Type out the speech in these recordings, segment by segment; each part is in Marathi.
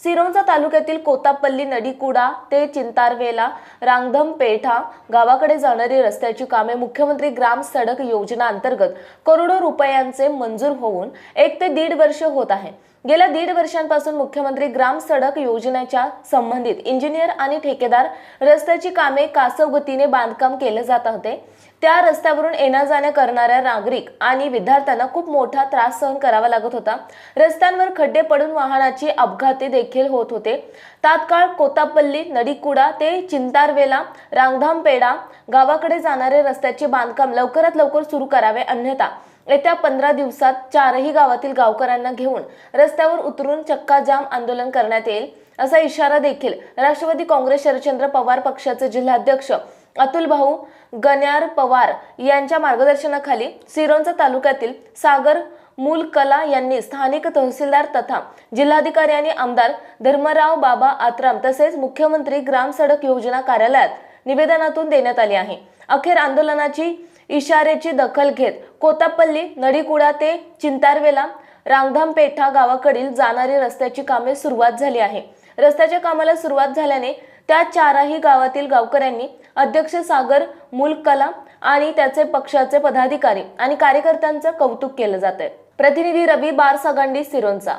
सिरोंचा तालुक्यातील कोतापल्ली नडीकुडा ते चिंतारवेला रांगधम पेठा गावाकडे जाणारी रस्त्याची कामे मुख्यमंत्री ग्राम सडक योजना अंतर्गत करोडो रुपयांचे मंजूर होऊन एक ते दीड वर्ष होत आहे. गेल्या दीड वर्षांपासून मुख्यमंत्री ग्राम सडक योजनेच्या संबंधित इंजिनियर आणि ठेकेदार रस्त्याची कामे कासव गतीने बांधकाम केले जात होते. त्या रस्त्यावरून येण्या जाण्या करणाऱ्या नागरिक आणि विद्यार्थ्यांना खूप मोठा त्रास सहन करावा लागत होता. रस्त्यांवर खड्डे पडून वाहनाची अपघाते देखील होत होते. तात्काळ कोतापल्ली नडीकुडा ते चिंतारवेला रांगधामपेडा गावाकडे जाणारे रस्त्याचे बांधकाम लवकरात लवकर सुरू करावे अन्यथा येत्या पंधरा दिवसात चारही गावातील गावकऱ्यांना घेऊन रस्त्यावर उतरून चक्का जाम आंदोलन करण्यात येईल असा इशारा देखील राष्ट्रवादी काँग्रेस शरदचंद्र पवार पक्षाचे जिल्हाध्यक्ष अतुल भाऊ गण्यार पवार यांच्या मार्गदर्शनाखाली सिरोंचा तालुक्यातील सागर मूलकला यांनी स्थानिक तहसीलदार तथा जिल्हाधिकारी आणि आमदार धर्मराव बाबा आत्राम तसेच मुख्यमंत्री ग्राम सडक योजना कार्यालयात निवेदनातून देण्यात आले आहे. अखेर आंदोलनाची इशारेची दखल घेत कोतापल्ली नडीकुडा ते चिंतारवेला रांगधामपेठा गावाकडील जाणारी रस्त्याची कामे सुरुवात झाली आहे. रस्त्याच्या कामाला सुरुवात झाल्याने त्या चारही गावातील गावकऱ्यांनी अध्यक्ष सागर मुलकला आणि त्याचे पक्षाचे पदाधिकारी आणि कार्यकर्त्यांचं कौतुक केलं जात आहे प्रतिनिधी रवी बारसागंडी सिरोंचा.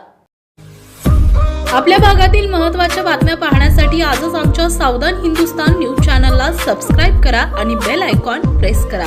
आपल्या भागातील महत्त्वाच्या बातम्या पाहण्यासाठी आजच आमच्या सावधान हिंदुस्तान न्यूज चॅनलला सबस्क्राईब करा आणि बेल आयकॉन प्रेस करा.